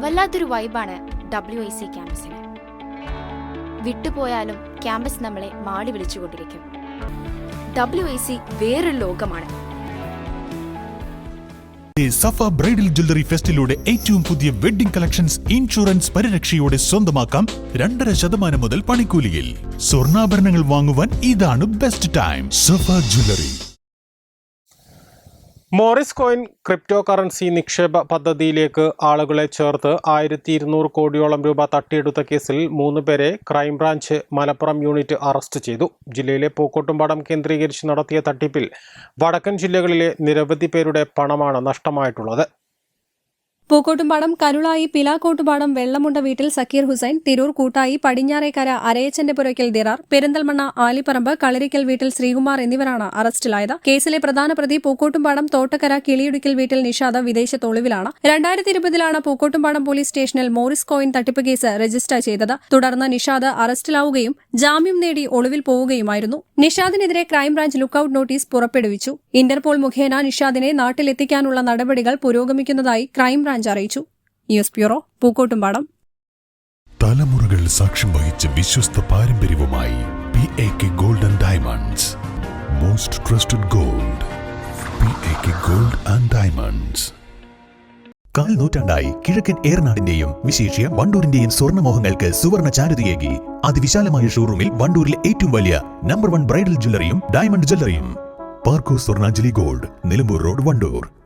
വല്ലാത്തൊരു വൈബാണ് W I C ക്യാമ്പസിന്. വിട്ടുപോയാലും ക്യാമ്പസ് നമ്മളെ മാടി വിളിച്ചുകൊണ്ടിരിക്കും. ഡബ്ല്യു ഐ സി വേറൊരു ലോകമാണ്. സഫ ബ്രൈഡൽ ജ്വല്ലറി ഫെസ്റ്റിലൂടെ ഏറ്റവും പുതിയ വെഡ്ഡിംഗ് കളക്ഷൻസ് ഇൻഷുറൻസ് പരിരക്ഷയോടെ സ്വന്തമാക്കാം രണ്ടര ശതമാനം മുതൽ പണിക്കൂലിയിൽ. സ്വർണാഭരണങ്ങൾ വാങ്ങുവാൻ ഇതാണ് best time. Safa jewellery. Morris coin crypto currency നിക്ഷേപ പദ്ധതിയിലേക്ക് ആളുകളെ ചേർത്ത് ആയിരത്തി ഇരുന്നൂറ് കോടിയോളം രൂപ തട്ടിയെടുത്ത കേസിൽ മൂന്ന് പേരെ ക്രൈംബ്രാഞ്ച് മലപ്പുറം യൂണിറ്റ് അറസ്റ്റ് ചെയ്തു. ജില്ലയിലെ പൂക്കോട്ടുംപാടം കേന്ദ്രീകരിച്ച് നടത്തിയ തട്ടിപ്പിൽ വടക്കൻ ജില്ലകളിലെ നിരവധി പേരുടെ പണമാണ് നഷ്ടമായിട്ടുള്ളത്. പൂക്കോട്ടുംപാടം കരുളായി പിലാക്കോട്ടുപാടം വെള്ളമുണ്ട വീട്ടിൽ സക്കീർ ഹുസൈൻ തിരൂർ കൂട്ടായി പടിഞ്ഞാറേക്കര അരയച്ചന്റെ പുരയ്ക്കൽ ദിറാർ പെരിന്തൽമണ്ണ ആലിപ്പറമ്പ് കളരിക്കൽ വീട്ടിൽ ശ്രീകുമാർ എന്നിവരാണ് അറസ്റ്റിലായത്. കേസിലെ പ്രധാന പ്രതി പൂക്കോട്ടുംപാടം തോട്ടക്കര കിളിയിടുക്കൽ വീട്ടിൽ നിഷാദ വിദേശത്ത് ഒളിവിലാണ് രണ്ടായിരത്തി ഇരുപതിലാണ് പൂക്കോട്ടുംപാടം പോലീസ് സ്റ്റേഷനിൽ മോറിസ് കോയിൻ തട്ടിപ്പ് കേസ് രജിസ്റ്റർ ചെയ്തത്. തുടർന്ന് നിഷാദ് അറസ്റ്റിലാവുകയും ജാമ്യം നേടി ഒളിവിൽ പോവുകയുമായിരുന്നു. നിഷാദിനെതിരെ ക്രൈംബ്രാഞ്ച് ലുക്കൌട്ട് നോട്ടീസ് പുറപ്പെടുവിച്ചു. ഇന്റർപോൾ മുഖേന നിഷാദിനെ നാട്ടിലെത്തിക്കാനുള്ള നടപടികൾ പുരോഗമിക്കുന്നതായി ക്രൈംബ്രാഞ്ച് അറിയിച്ചു. News bureau Pookkottumpadam. തലമുറകൾ സാക്ഷ്യം വഹിച്ച വിശ്വസ്ത പാരമ്പര്യവുമായി P A K golden diamonds most trusted gold P A K gold and diamonds കാൽ നൂറ്റാണ്ടായി കിഴക്കൻ ഏറനാടിന്റെയും വിശേഷ്യ വണ്ടൂരിന്റെയും സ്വർണമോഹങ്ങൾക്ക് സുവർണ ചാരുതയേകി. അതിവിശാലമായ ഷോറൂമിൽ വണ്ടൂരിലെ ഏറ്റവും വലിയ നമ്പർ വൺ ബ്രൈഡൽ ജ്വല്ലറിയും diamond ജ്വല്ലറിയും. Parco Swarnanjali gold Nilambur road Wandoor.